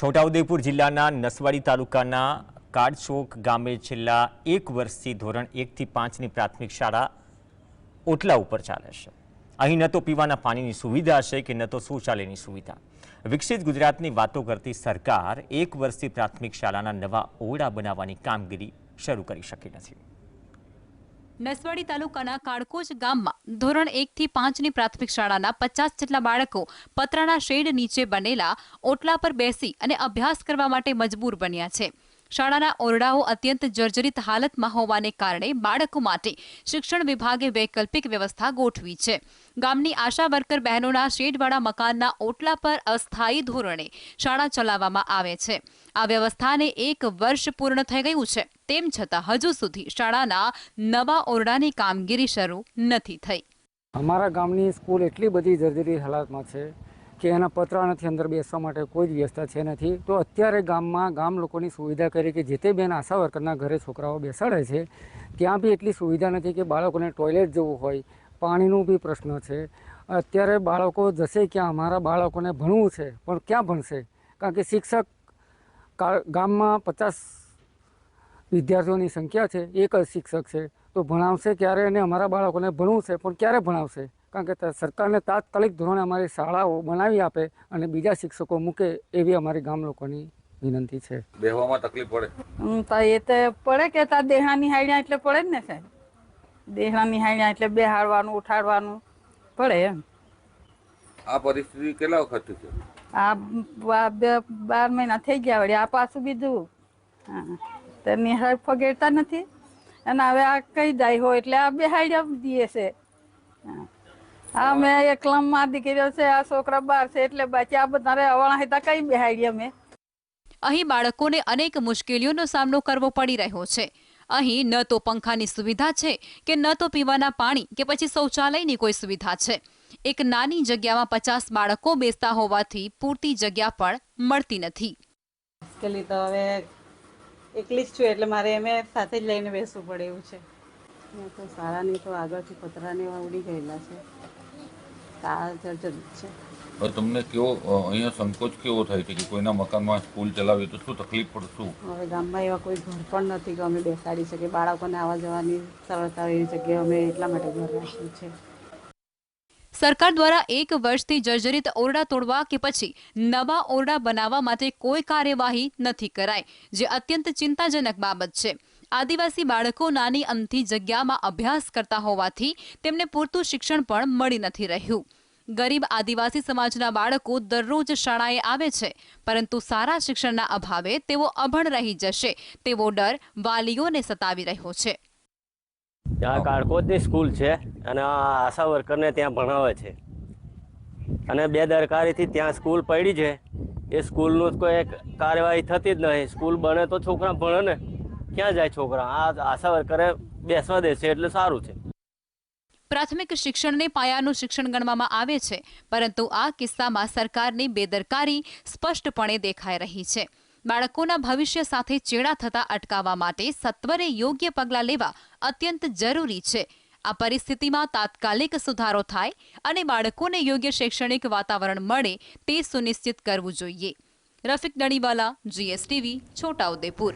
છોટાઉદેપુર જિલ્લાના નસવાડી તાલુકાના કાડચોક ગામે છેલ્લા એક વર્ષથી ધોરણ એકથી પાંચની પ્રાથમિક શાળા ઓટલા ઉપર ચાલે છે. અહીં ન તો પીવાના પાણીની સુવિધા છે કે ન તો શૌચાલયની સુવિધા. વિકસિત ગુજરાતની વાતો કરતી સરકાર એક વર્ષથી પ્રાથમિક શાળાના નવા ઓરડા બનાવવાની કામગીરી શરૂ કરી શકી નથી. નસવાડી તાલુકાના કાળકોજ ગામમાં ધોરણ એકથી પાંચની પ્રાથમિક શાળાના પચાસ જેટલા બાળકો પતરાના શેડ નીચે બનેલા ઓટલા પર બેસી અને અભ્યાસ કરવા માટે મજબૂર બન્યા છે. શાળાના ઓરડાઓ અત્યંત જર્જરિત હાલતમાં હોવાને કારણે બાળકો માટે શિક્ષણ વિભાગે વૈકલ્પિક વ્યવસ્થા ગોઠવી છે. ગામની આશા વર્કર બહેનોના શેડવાળા મકાનના ઓટલા પર અસ્થાયી ધોરણે શાળા ચલાવવામાં આવે છે. આ વ્યવસ્થાને એક વર્ષ પૂર્ણ થઈ ગયું છે. તેમ છતાં હજુ સુધી શાળાના નવા ઓરડાની કામગીરી શરૂ નથી થઈ. અમારા ગામની સ્કૂલ એટલી બધી જર્જરી હાલતમાં છે કે એના પતરા નથી અંદર બેસવા માટે, કોઈ જ વ્યવસ્થા છે નથી. તો અત્યારે ગામમાં ગામ લોકોની સુવિધા કરી કે જે તે બેન આશા વર્કરના ઘરે છોકરાઓ બેસાડે છે, ત્યાં બી એટલી સુવિધા નથી કે બાળકોને ટોયલેટ જવું હોય, પાણીનું બી પ્રશ્ન છે. અત્યારે બાળકો જશે ક્યાં? અમારા બાળકોને ભણવું છે, પણ ક્યાં ભણશે? કારણ કે શિક્ષક ગામમાં પચાસ વિદ્યાર્થીઓની સંખ્યા છે, એક જ શિક્ષક છે. તો ભણાવશે ક્યારે? અને અમારા બાળકોને ભણવું છે, પણ ક્યારે ભણાવશે? કારણ કે સરકારને તાત્કાલિક ધોરણે અમારી શાળાઓ બનાવી આપે અને બીજા શિક્ષકો મૂકે એવી અમારી ગામ લોકોની વિનંતી છે. બેહવામાં તકલીફ પડે? હમ, તો એ તો પડે કે તા દેહાની નિહાળ્યા એટલે પડે જ ને સાહેબ. દેહાની નિહાળ્યા એટલે બેહાડવાનું ઉઠાડવાનું પડે એમ. આ પરિસ્થિતિ કેટલા વખતથી છે? આ બે બાર મહિના થઈ ગયા વળી. આ પાછું બીજું. હા. તો નિહાળ ફગેડતા નથી. અને હવે આ કઈ જાય હોય એટલે આ બેહાડ્યા દઈએ છે. હા. આ મેં એકલમમાં દીકરીઓ છે આ છોકરા બાર છે એટલે બાકી આ બધા અવાણા હતા કઈ બેહાડીએ મેં અહીં બાળકોને અનેક મુશ્કેલીઓનો સામનો કરવો પડી રહ્યો છે. અહીં ન તો પંખાની સુવિધા છે કે ન તો પીવાના પાણી કે પછી શૌચાલયની કોઈ સુવિધા છે. એક નાની જગ્યામાં પચાસ બાળકો બેસતા હોવાથી પૂરતી જગ્યા પણ મળતી નથી. મુશ્કેલી તો હવે એકલી જ છું એટલે મારે એમ સાથે જ લઈને બેસવું પડે એવું છે. તો સારાની તો આગળથી પતરાને એવા ઉડી ગયેલા છે. શાળા જર્જરિત છે. હવે તમને કેવો અહીંયા સંકોચ કેવો થાય છે કે કોઈના મકાનમાં સ્કૂલ ચલાવીએ તો શું તકલીફ પડશું હવે ગામમાં એવા કોઈ ઘર પણ નથી કે અમે બેસાડી શકીએ. બાળકોને આવવા જવાની સરળતા એવી જગ્યાએ અમે એટલા માટે ઘર રાખ્યું છે સરકાર દ્વારા એક વર્ષથી જર્જરિત ઓરડા તોડવા કે પછી નવા ઓરડા બનાવવા માટે કોઈ કાર્યવાહી નથી કરાઈ જે અત્યંત ચિંતાજનક બાબત છે. આદિવાસી બાળકો નાની અમથી જગ્યામાં અભ્યાસ કરતા હોવાથી તેમને પૂરતું શિક્ષણ પણ મળી નથી રહ્યું. ગરીબ આદિવાસી સમાજના બાળકો દરરોજ શાળાએ આવે છે, પરંતુ સારા શિક્ષણના અભાવે તેઓ અભણ રહી જશે. તેવો ડર વાલીઓને સતાવી રહ્યો છે. ત્યાં કાળકોટની સ્કૂલ છે અને આશા વર્કરને ત્યાં ભણાવે છે. અને બેદરકારીથી ત્યાં સ્કૂલ પડી છે. એ સ્કૂલનું કોઈ કાર્યવાહી થતી જ નહીં. સ્કૂલ બને તો છોકરા ભણે ને. ક્યાં જાય છોકરા? આ આશા વર્કરે બેસવા દેશે એટલે સારું છે. પ્રાથમિક શિક્ષણને પાયાનું શિક્ષણ ગણવામાં આવે છે, પરંતુ આ કિસ્સામાં સરકારની બેદરકારી સ્પષ્ટપણે દેખાઈ રહી છે. બાળકોના ભવિષ્ય સાથે ચેડા થતા અટકાવવા માટે સત્વરે યોગ્ય પગલાં લેવા અત્યંત જરૂરી છે. આ પરિસ્થિતિમાં તાત્કાલિક સુધારો થાય અને બાળકોને યોગ્ય શૈક્ષણિક વાતાવરણ મળે તે સુનિશ્ચિત કરવું જોઈએ. રફીક દણીવાલા, જીએસટીવી છોટાઉદેપુર